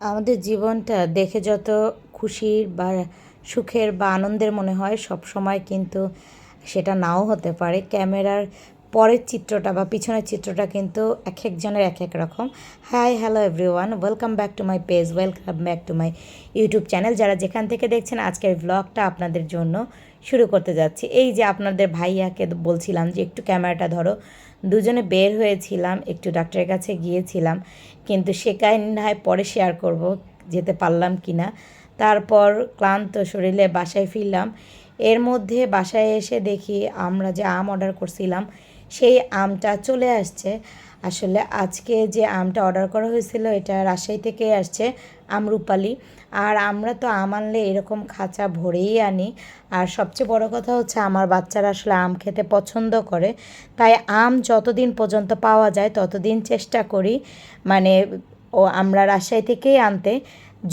আমাদের জীবনটা দেখে যত খুশির বা সুখের বা আনন্দের মনে হয়, সব সময় কিন্তু সেটা নাও হতে পারে। ক্যামেরার পরের চিত্রটা বা পিছনের চিত্রটা কিন্তু এক একজনের এক এক রকম। Hi hello everyone welcome back to my page welcome back to my YouTube channel যারা যেখান থেকে দেখছেন, আজকের ব্লগটা আপনাদের জন্য শুরু করতে যাচ্ছি। এই যে আপনাদের ভাইয়াকে বলছিলাম যে, একটু ক্যামেরাটা ধরো। দুজনে বের হয়েছিলাম, একটু ডাক্তারের কাছে গিয়েছিলাম, কিন্তু সে কাহিনী না হয় পরে শেয়ার করব, যেতে পারলাম কি না তারপর ক্লান্ত শরীরে বাসায় ফিরলাম। এর মধ্যে বাসায় এসে দেখি আমরা যে আম অর্ডার করছিলাম, সেই আমটা চলে আসছে। আসলে আজকে যে আমটা অর্ডার করা হয়েছিল, এটা রাজশাহী থেকে আসছে আমরুপালি আর আমরা তো আম আনলে এরকম খাঁচা ভরেই আনি। আর সবচেয়ে বড় কথা হচ্ছে, আমার বাচ্চারা আসলে আম খেতে পছন্দ করে। তাই আম যতদিন পর্যন্ত পাওয়া যায়, ততদিন চেষ্টা করি মানে ও আমরা রাজশাহী থেকেই আনতে।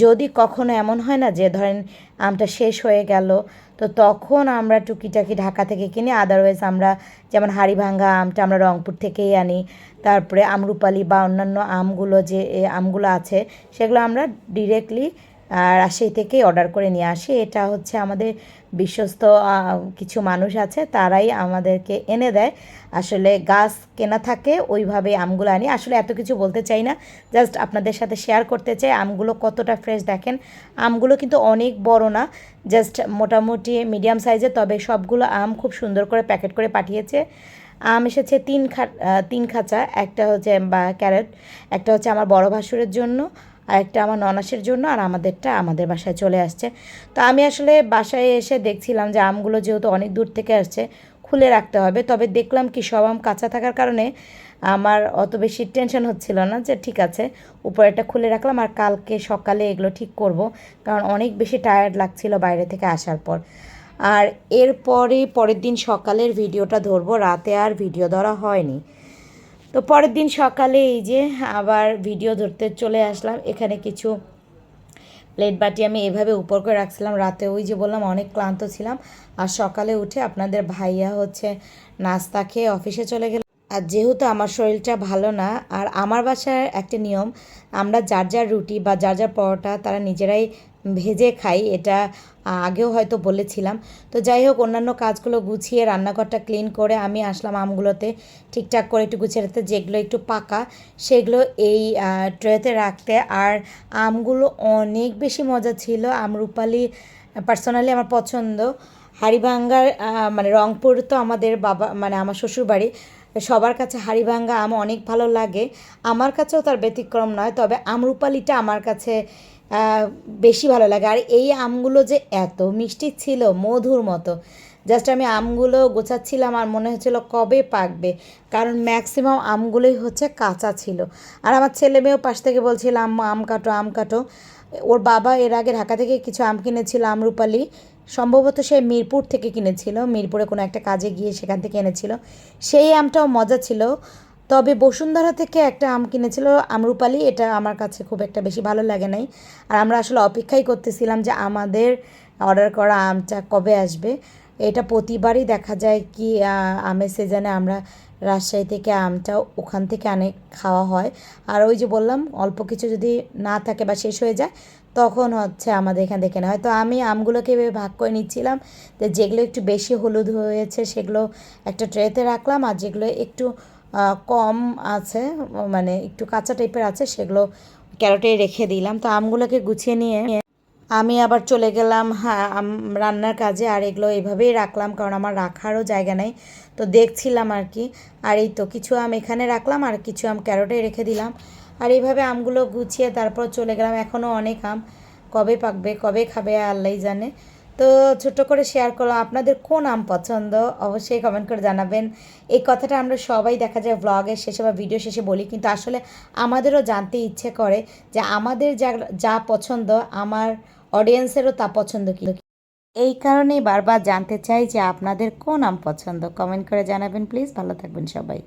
যদি কখনো এমন হয় না যে ধরেন আমটা শেষ হয়ে গেল, তো তখন আমরা টুকিটাকি ঢাকা থেকে কিনে আদারওয়াইজ আমরা যেমন হাড়িভাঙ্গা আমটা আমরা রংপুর থেকেই আনি, তারপরে আমরুপালি বা অন্যান্য আমগুলো যে আমগুলো আছে, সেগুলো আমরা ডিরেক্টলি রাজশাহী থেকেই অর্ডার করে নিয়ে আসি। এটা হচ্ছে আমাদের বিশ্বস্ত কিছু মানুষ আছে, তারাই আমাদেরকে এনে দেয়। আসলে গাছ কেনা থাকে, ওইভাবে আমগুলো আনি। আসলে এত কিছু বলতে চাই না, জাস্ট আপনাদের সাথে শেয়ার করতে চাই, আমগুলো কতটা ফ্রেশ দেখেন। আমগুলো কিন্তু অনেক বড় না, জাস্ট মোটামুটি মিডিয়াম সাইজে তবে সবগুলো আম খুব সুন্দর করে প্যাকেট করে পাঠিয়েছে। আম এসেছে তিন খা তিন খাঁচা, একটা হচ্ছে, বা ক্যারেট একটা হচ্ছে আমার বড় ভাসুরের জন্য। আর একটা আমার ননাসের জন্য আর আমাদেরটা আমাদের বাসায় চলে আসছে। তো আমি আসলে বাসায় এসে দেখছিলাম যে আমগুলো যেহেতু অনেক দূর থেকে আসছে, খুলে রাখতে হবে। তবে দেখলাম কি সব আম কাঁচা থাকার কারণে আমার অত বেশি টেনশন হচ্ছিল না যে ঠিক আছে উপরেটা খুলে রাখলাম আর কালকে সকালে এগুলো ঠিক করব, কারণ অনেক বেশি টায়ার্ড লাগছিল বাইরে থেকে আসার পর। আর এরপরে পরের দিন সকালের ভিডিওটা ধরবো, রাতে আর ভিডিও ধরা হয়নি। তো পরের দিন সকালে এই যে আবার ভিডিও ধরতে চলে আসলাম। এখানে কিছু প্লেট বাটি আমি এভাবে উপর করে রাখছিলাম। রাতে ওই যে বললাম, অনেক ক্লান্ত ছিলাম। আর সকালে উঠে আপনাদের ভাইয়া হচ্ছে নাস্তা খেয়ে অফিসে চলে গেল। আর যেহেতু আমার শরীরটা ভালো না, আর আমার বাসায় একটা নিয়ম, আমরা যার যার রুটি বা যার যার পরোটা তারা নিজেরাই ভেজে খাই, এটা আগেও হয়তো বলেছিলাম। তো যাই হোক, অন্যান্য কাজগুলো গুছিয়ে রান্নাঘরটা ক্লিন করে আমি আসলাম আমগুলোতে। ঠিকঠাক করে একটু গুছিয়ে রাখতে, যেগুলো একটু পাকা, সেগুলো এই ট্রেতে রাখতে। আর আমগুলো অনেক বেশি মজা ছিল আমরুপালি পার্সোনালি আমার পছন্দ। হাড়িভাঙ্গার মানে রংপুর তো আমাদের বাবা মানে আমার শ্বশুরবাড়ি, সবার কাছে হাড়িভাঙ্গা আম অনেক ভালো লাগে। আমার কাছেও তার ব্যতিক্রম নয়, তবে আমরুপালিটা আমার কাছে বেশি ভালো লাগে। আর এই আমগুলো যে এত মিষ্টি ছিল, মধুর মতো। জাস্ট আমি আমগুলো গোছাচ্ছিলাম আর মনে হচ্ছিল কবে পাকবে। কারণ ম্যাক্সিমাম আমগুলোই হচ্ছে কাঁচা ছিল। আর আমার ছেলে মেয়েও পাশ থেকে বলছিল আম আম কাটো আম কাটো। ওর বাবা এর আগে ঢাকা থেকে কিছু আম কিনেছিল আমরুপালি সম্ভবত সে মিরপুর থেকে কিনেছিল, মিরপুরে কোনো একটা কাজে গিয়ে সেখান থেকে এনেছিল। সেই আমটাও মজা ছিল। তবে বসুন্ধরা থেকে একটা আম কিনেছিল আমরুপালি। এটা আমার কাছে খুব একটা বেশি ভালো লাগে নাই। আর আমরা আসলে অপেক্ষাই করতেছিলাম যে আমাদের অর্ডার করা আমটা কবে আসবে। এটা প্রতিবারই দেখা যায় কি আমের সিজনে আমরা রাজশাহী থেকে আমটা ওখান থেকে অনেক খাওয়া হয়। আর ওই যে বললাম, অল্প কিছু যদি না থাকে বা শেষ হয়ে যায়, তখন হচ্ছে আমাদের এখান থেকে না হয়তো আমি আমগুলোকে এভাবে ভাগ করে নিচ্ছিলাম যে যেগুলো একটু বেশি হলুদ হয়েছে, সেগুলো একটা ট্রেতে রাখলাম। আর যেগুলো একটু কম আছে মানে একটু কাঁচা টাইপের আছে, সেগুলো ক্যারোটে রেখে দিলাম। তো আমগুলোকে গুছিয়ে নিয়ে আমি আবার চলে গেলাম হ্যাঁ রান্নার কাজে, আর এগুলো এইভাবেই রাখলাম, কারণ আমার রাখারও জায়গা নেই। তো দেখছিলাম আর কি, আর এই তো কিছু আম এখানে রাখলাম, আর কিছু আম ক্যারোটে রেখে দিলাম। আর এইভাবে আমগুলো গুছিয়ে তারপর চলে গেলাম এখনও অনেক আম। কবে পাকবে, কবে খাবে আল্লাহ জানে। তো ছোট্ট করে শেয়ার করলাম, আপনাদের কোন আম পছন্দ? অবশ্যই কমেন্ট করে জানাবেন। এই কথাটা আমরা সবাই দেখা যায় ব্লগের শেষে বা ভিডিও শেষে বলি, কিন্তু আসলে আমাদেরও জানতে ইচ্ছে করে যে আমাদের যা যা পছন্দ, আমার অডিয়েন্সেরও তা পছন্দ কি? এই কারণেই বারবার জানতে চাই যে আপনাদের কোন আম পছন্দ? কমেন্ট করে জানাবেন প্লিজ ভালো থাকবেন সবাই।